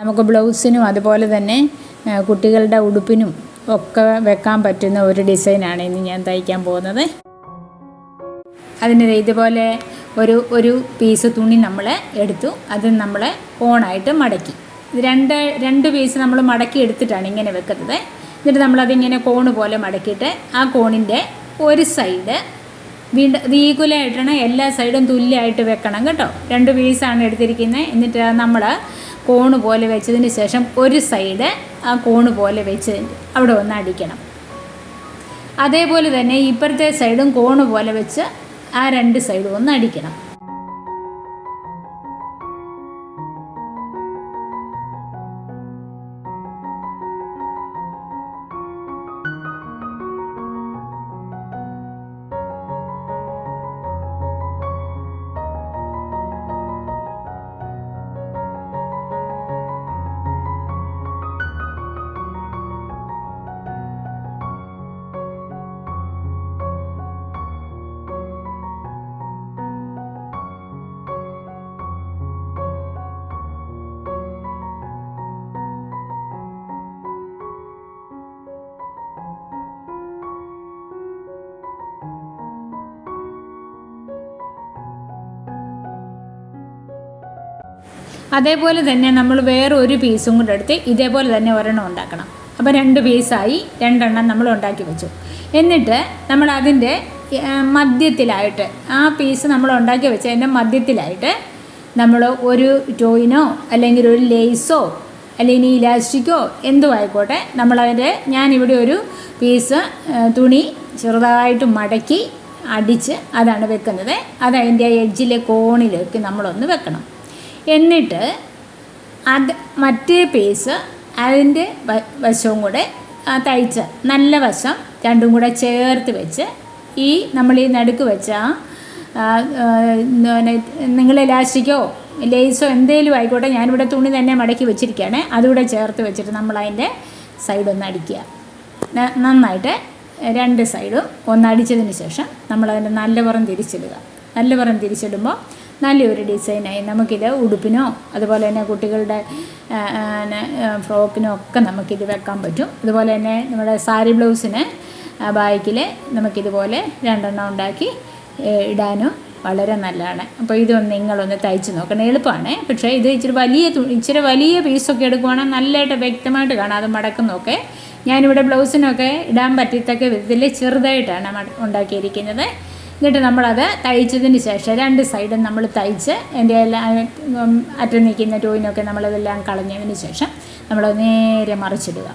നമുക്ക് ബ്ലൗസിനും അതുപോലെ തന്നെ കുട്ടികളുടെ ഉടുപ്പിനും ഒക്കെ വെക്കാൻ പറ്റുന്ന ഒരു ഡിസൈനാണ് ഇന്ന് ഞാൻ തയ്ക്കാൻ പോകുന്നത്. അതിന് ഇതുപോലെ ഒരു ഒരു പീസ് തുണി നമ്മൾ എടുത്തു. അത് നമ്മൾ ഓണായിട്ട് മടക്കി. രണ്ട് രണ്ട് പീസ് നമ്മൾ മടക്കി എടുത്തിട്ടാണ് ഇങ്ങനെ വെക്കുന്നത്. എന്നിട്ട് നമ്മളതിങ്ങനെ കോണ് പോലെ മടക്കിയിട്ട് ആ കോണിന്റെ ഒരു സൈഡ് വീണ്ടും ഈക്വലായിട്ടാണ് എല്ലാ സൈഡും തുല്യമായിട്ട് വെക്കണം കേട്ടോ. രണ്ട് പീസാണ് എടുത്തിരിക്കുന്നത്. എന്നിട്ട് നമ്മൾ കോണ് പോലെ വെച്ചതിന് ശേഷം ഒരു സൈഡ് ആ കോണ് പോലെ വെച്ച് അവിടെ ഒന്ന് അടിക്കണം. അതേപോലെ തന്നെ ഇപ്പുറത്തെ സൈഡും കോണ് പോലെ വെച്ച് ആ രണ്ട് സൈഡും ഒന്ന് അടിക്കണം. അതേപോലെ തന്നെ നമ്മൾ വേറെ ഒരു പീസും കൂടെ എടുത്ത് ഇതേപോലെ തന്നെ ഒരെണ്ണം ഉണ്ടാക്കണം. അപ്പോൾ രണ്ട് പീസായി രണ്ടെണ്ണം നമ്മൾ ഉണ്ടാക്കി വെച്ചു. എന്നിട്ട് നമ്മൾ അതിന്റെ മധ്യത്തിലായിട്ട് ആ പീസ് നമ്മൾ ഉണ്ടാക്കി വെച്ചതിന്റെ മധ്യത്തിലായിട്ട് നമ്മൾ ഒരു ടോയിനോ അല്ലെങ്കിൽ ഒരു ലേസോ അല്ലെങ്കിൽ ഇലാസ്റ്റിക്കോ എന്തോ ആയിക്കോട്ടെ നമ്മളതിന്റെ ഞാനിവിടെ ഒരു പീസ് തുണി ചെറുതായിട്ട് മടക്കി അടിച്ച് അതാണ് വെക്കുന്നത്. അത് അതിന്റെ എഡ്ജിലെ കോണിലേക്ക് നമ്മളൊന്ന് വെക്കണം. എന്നിട്ട് അത് മറ്റേ പീസ് അതിന്റെ വശവും കൂടെ തയ്ച്ച. നല്ല വശം രണ്ടും കൂടെ ചേർത്ത് വെച്ച് ഈ നമ്മൾ ഈ നടുക്ക് വെച്ച നിങ്ങൾ ഇലാസ്റ്റിക്കോ ലേസോ എന്തേലും ആയിക്കോട്ടെ ഞാനിവിടെ തുണി തന്നെ മടക്കി വെച്ചിരിക്കുകയാണ്. അതുകൂടെ ചേർത്ത് വെച്ചിട്ട് നമ്മൾ അതിന്റെ സൈഡൊന്ന് അടിക്കുക. നന്നായിട്ട് രണ്ട് സൈഡും ഒന്നടിച്ചതിന് ശേഷം നമ്മളതിന്റെ നല്ല പുറം തിരിച്ചിടുക. നല്ല പുറം തിരിച്ചിടുമ്പോൾ നല്ലൊരു ഡിസൈനായി. നമുക്കിത് ഉടുപ്പിനോ അതുപോലെ തന്നെ കുട്ടികളുടെ ഫ്രോക്കിനോ ഒക്കെ നമുക്കിത് വെക്കാൻ പറ്റും. അതുപോലെ തന്നെ നമ്മുടെ സാരി ബ്ലൗസിന് ബാക്കിൽ നമുക്കിതുപോലെ രണ്ടെണ്ണം ഉണ്ടാക്കി ഇടാനും വളരെ നല്ലതാണ്. അപ്പോൾ ഇതൊന്ന് നിങ്ങളൊന്ന് തയ്ച്ച് നോക്കണം. എളുപ്പമാണ്. പക്ഷേ ഇത് ഇച്ചിരി വലിയ ഇച്ചിരി വലിയ പീസൊക്കെ എടുക്കുവാണെങ്കിൽ നല്ലതായിട്ട് വ്യക്തമായിട്ട് കാണാം അത് മടക്കുന്നൊക്കെ ഞാനിവിടെ ബ്ലൗസിനൊക്കെ ഇടാൻ പറ്റത്തക്ക വിധത്തിൽ ചെറുതായിട്ടാണ് ഉണ്ടാക്കിയിരിക്കുന്നത്. എന്നിട്ട് നമ്മളത് തയ്ച്ചതിന് ശേഷം രണ്ട് സൈഡും നമ്മൾ തയ്ച്ച് എന്റെ എല്ലാ അറ്റം നിൽക്കുന്ന ടോയിനൊക്കെ നമ്മളതെല്ലാം കളഞ്ഞതിന് ശേഷം നമ്മൾ നേരെ മറിച്ചിടുക.